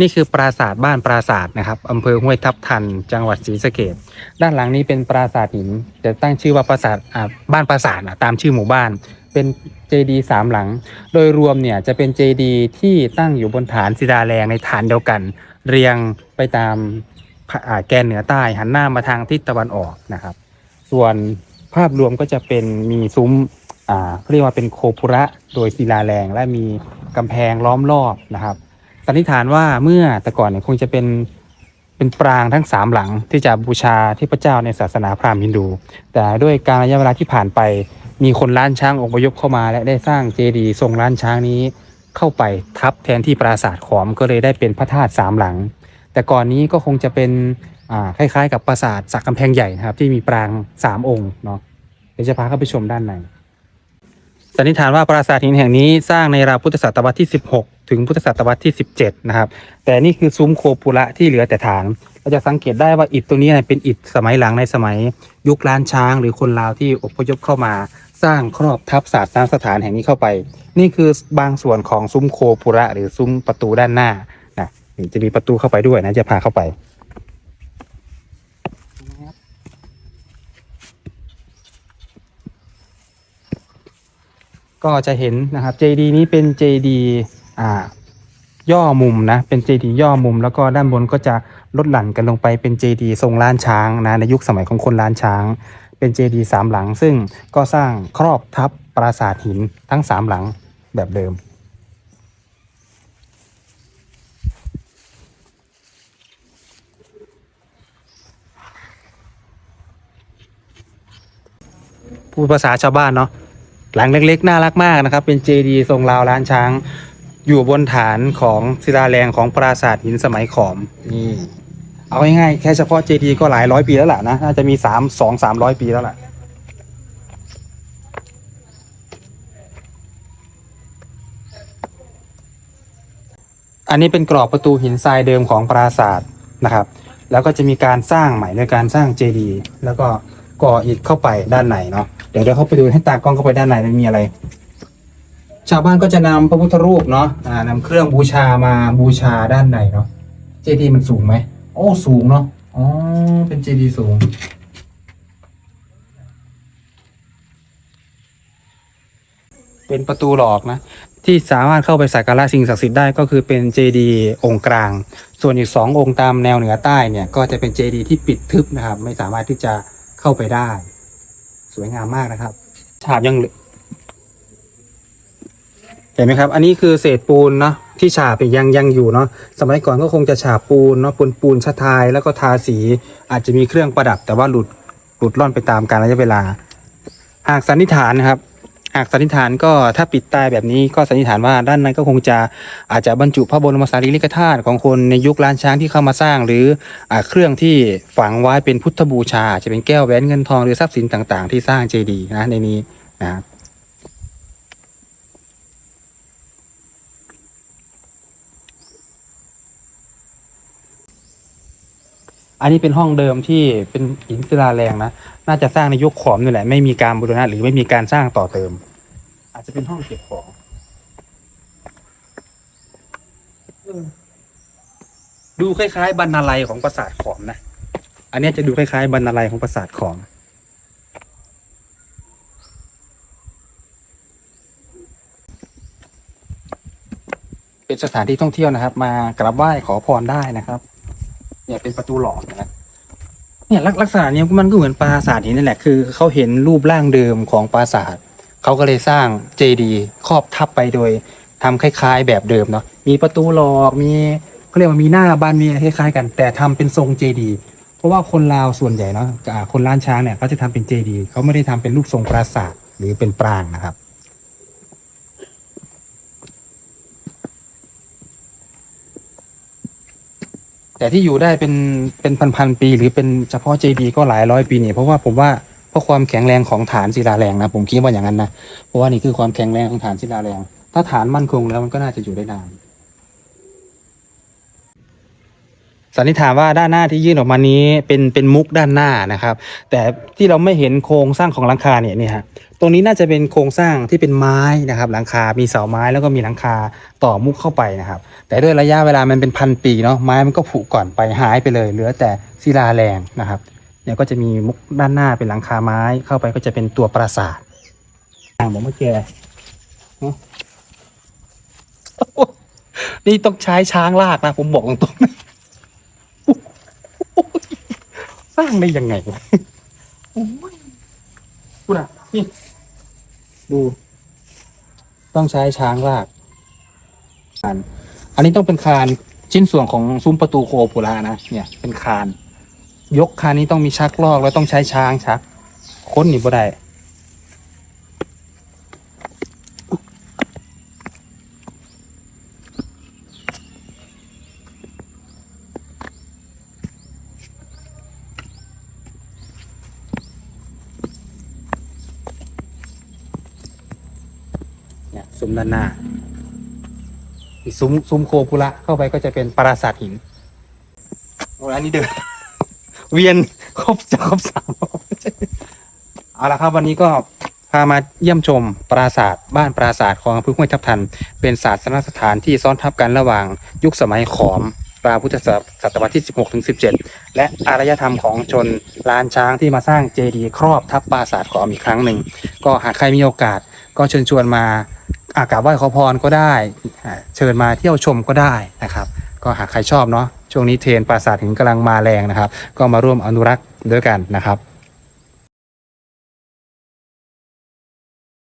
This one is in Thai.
นี่คือปราสาทบ้านปราสาทนะครับอำเภอห้วยทับทัน จังหวัดศรีสะเกษด้านหลังนี้เป็นปราสาทหินจะตั้งชื่อว่าปราสาทบ้านปราสาทตามชื่อหมู่บ้าน เป็นเจดีสามหลัง โดยรวมเนี่ยจะเป็นเจดีที่ตั้งอยู่บนฐานศิลาแรงในฐานเดียวกัน เรียงไปตามาแกนเหนือใต้หันหน้ามาทางทิศตะวันออกนะครับ ส่วนภาพรวมก็จะเป็นมีซุ้มเขาเรียกว่าเป็นโคปุระโดยศิลาแรงและมีกำแพงล้อมรอบนะครับ สันนิษฐานว่าเมื่อแต่ก่อนเนี่ยคงจะเป็นเป็นปรางทั้งสามหลังที่จะบูชาเทพเจ้าในศาสนาพราหมณ์ฮินดู แต่ด้วยการระยะเวลาที่ผ่านไป มีคนล้านช้างอพยพเข้ามา และได้สร้างเจดีย์ทรงล้านช้างนี้เข้าไปทับแทนที่ปราสาทขอมก็เลยได้เป็นพระธาตุสามหลัง แต่ก่อนนี้ก็คงจะเป็นอ่าคล้ายๆ กับปราสาทสักกำแพงใหญ่นะครับ ที่มีปรางสามองค์เนาะเดี๋ยวจะพาเข้าไปชมด้านในสันนิษฐานว่าปราสาทหินแห่งนี้สร้างในราวพุทธศตวรรษที่ 16 ถึงพุทธศตวรรษที่ 17 นะครับ แต่นี่คือซุ้มโคปุระที่เหลือแต่ฐาน เราจะสังเกตได้ว่าอิฐตัวนี้เป็นอิฐสมัยหลังในสมัย ยุคล้านช้าง หรือคนลาวที่อพยพเข้ามาสร้างครอบทับศาสตร์สถานแห่งนี้เข้าไป นี่คือบางส่วนของซุ้มโคปุระหรือซุ้มประตูด้านหน้านะจะมีประตูเข้าไปด้วยนะจะพาเข้าไปก็จะเห็นนะครับ JD นี้เป็น JD อ่า ย่อมุมนะเป็น JD ย่อมุม แล้วก็ด้านบนก็จะลดหลั่นกันลงไปเป็น JD ทรงล้านช้างนะในยุคสมัยของคนล้านช้าง เป็น JD สามหลัง ซึ่งก็สร้างครอบทับปราสาทหินทั้งสามหลังแบบเดิม พูดภาษาชาวบ้านเนาะหลังเล็กๆ น่ารักมากนะครับ เป็นเจดีย์ทรงราวล้านช้าง อยู่บนฐานของศิลาแรงของปราสาทหินสมัยขอมนี่เอาง่ายๆแค่เฉพาะเจดีย์ก็หลายร้อยปีแล้วล่ะนะน่าจะมีสามสองสามร้อยปีแล้วล่ะอันนี้เป็นกรอบประตูหินทรายเดิมของปราสาทนะครับ แล้วก็จะมีการสร้างใหม่ในการสร้างเจดีย์แล้วก็ก่ออิฐเข้าไปด้านในเนาะเดี๋ยวเราเข้าไปดูให้ตากล้องเข้าไปด้านในมันมีอะไร ชาวบ้านก็จะนำพระพุทธรูปเนาะอ่านำเครื่องบูชามาบูชาด้านในเนาะเจดีย์มันสูงไหมโอ้สูงเนาะอ๋อเป็นเจดีย์สูง เป็นประตูหลอกนะ ที่สามารถเข้าไปสักการะสิ่งศักดิ์สิทธิ์ได้ก็คือเป็นเจดีย์องค์กลาง ส่วนอีกสององค์ตามแนวเหนือใต้เนี่ย ก็จะเป็นเจดีย์ที่ปิดทึบนะครับ ไม่สามารถที่จะเข้าไปได้ สวยงามมากนะครับฉาบยัง เห็นไหมครับ อันนี้คือเศษปูนเนาะที่ฉาบยังยังอยู่เนาะสมัยก่อนก็คงจะฉาบปูนเนาะปูนปูนชะทายแล้วก็ทาสี อาจจะมีเครื่องประดับ แต่ว่าหลุดหลุดล่อนไปตามกาลระยะเวลา หากสันนิษฐานนะครับ หากสันนิษฐานก็ถ้าปิดตายแบบนี้ก็สันนิษฐานว่าด้านในก็คงจะอาจจะบรรจุพระบรมสารีริกธาตุของคนในยุคล้านช้างที่เข้ามาสร้าง หรืออเครื่องที่ฝังไว้เป็นพุทธบูชา จะเป็นแก้วแหวนเงินทองหรือทรัพย์สินต่าง ๆ ที่สร้างเจดีย์นะในนี้นะครับ อันนี้เป็นห้องเดิมที่เป็นหินศิลาแรงนะ น่าจะสร้างในยุคขอมนี่แหละ ไม่มีการบูรณะหรือไม่มีการสร้างต่อเติม อาจจะเป็นห้องเก็บของดูคล้ายๆบรรณาลัยของปราสาทขอมนะ อันนี้จะดูคล้ายๆบรรณาลัยของปราสาทขอมเป็นสถานที่ท่องเที่ยวนะครับ มากราบไหว้ขอพรได้นะครับ เนี่ยเป็นประตูหลอกนะครับเนี่ยลักลักษณะเนี้ยมันก็เหมือนปราสาทหินนั่นแหละคือเขาเห็นรูปร่างเดิมของปราสาทเขาก็เลยสร้างเจดีย์ครอบทับไปโดยทำคล้ายๆ แบบเดิมเนาะมีประตูหลอกมีเขาเรียกว่ามีหน้าบานมีอะไรคล้ายๆ กัน แต่ทำเป็นทรงเจดีย์เพราะว่าคนลาวส่วนใหญ่เนาะคนล้านช้างเนี่ยเขาจะทำเป็นเจดีย์เขาไม่ได้ทำเป็นรูปทรงปราสาทหรือเป็นปรางนะครับ แต่ที่อยู่ได้เป็นเป็นพันๆปี หรือเป็นเฉพาะเจดีก็หลายร้อยปีเนี่ยเพราะว่าผมว่าเพราะความแข็งแรงของฐานศิลาแรงนะผมคิดว่าอย่างนั้นนะเพราะว่านี่คือความแข็งแรงของฐานศิลาแรง ถ้าฐานมั่นคงแล้วมันก็น่าจะอยู่ได้นานสันนิษฐานว่าด้านหน้าที่ยื่นออกมานี้เป็นเป็นมุกด้านหน้านะครับ แต่ที่เราไม่เห็นโครงสร้างของหลังคาเนี่ยนี่ฮะ ตรงนี้น่าจะเป็นโครงสร้างที่เป็นไม้นะครับ หลังคา มีเสาไม้แล้วก็มีหลังคาต่อมุกเข้าไปนะครับ แต่ด้วยระยะเวลามันเป็นพันปีเนาะไม้มันก็ผุก่อนไปหายไปเลย เหลือแต่ศิลาแรงนะครับเนี่ยก็จะมีมุกด้านหน้าเป็นหลังคาไม้เข้าไปก็จะเป็นตัวปราสาทอ่างผมเมื่อกี้นี่ต้องใช้ช้างลากนะ ผมบอกตรงๆสร้างได้ยังไงวะโอ้ยดูนะนี่ ดู ต้องใช้ช้างลากอันอันนี้ต้องเป็นคานชิ้นส่วนของซุ้มประตูโคปุระนะเนี่ยเป็นคาน ยกคานนี้ต้องมีชักลอกแล้วต้องใช้ช้างชัก ค้นหนีบ่ได้ ซุ้มด้านหน้าอีกซุ้มซุ้มโคปุระเข้าไปก็จะเป็นปราสาทหินโอ้ยอันนี้เดินเวียนครบจะครบสามเอาละครับวันนี้ก็พามาเยี่ยมชมปราสาทบ้านปราสาทของอำเภอห้วยทับทัน เป็นศาสนสถานที่ซ้อนทับกันระหว่างยุคสมัยขอมปราพุทธศตวรรษที่ 16ถึง17 และอารยธรรมของชนลานช้างที่มาสร้างเจดีย์ครอบทับปราสาทขอมอีกครั้งหนึ่ง ก็หากใครมีโอกาสก็เชิญชวนมา อากราบไหว้ขอพรก็ได้เชิญมาเที่ยวชมก็ได้นะครับ ก็หากใครชอบเนาะช่วงนี้เทรนปราสาทหินกำลังมาแรงนะครับ ก็มาร่วมอนุรักษ์ด้วยกันนะครับ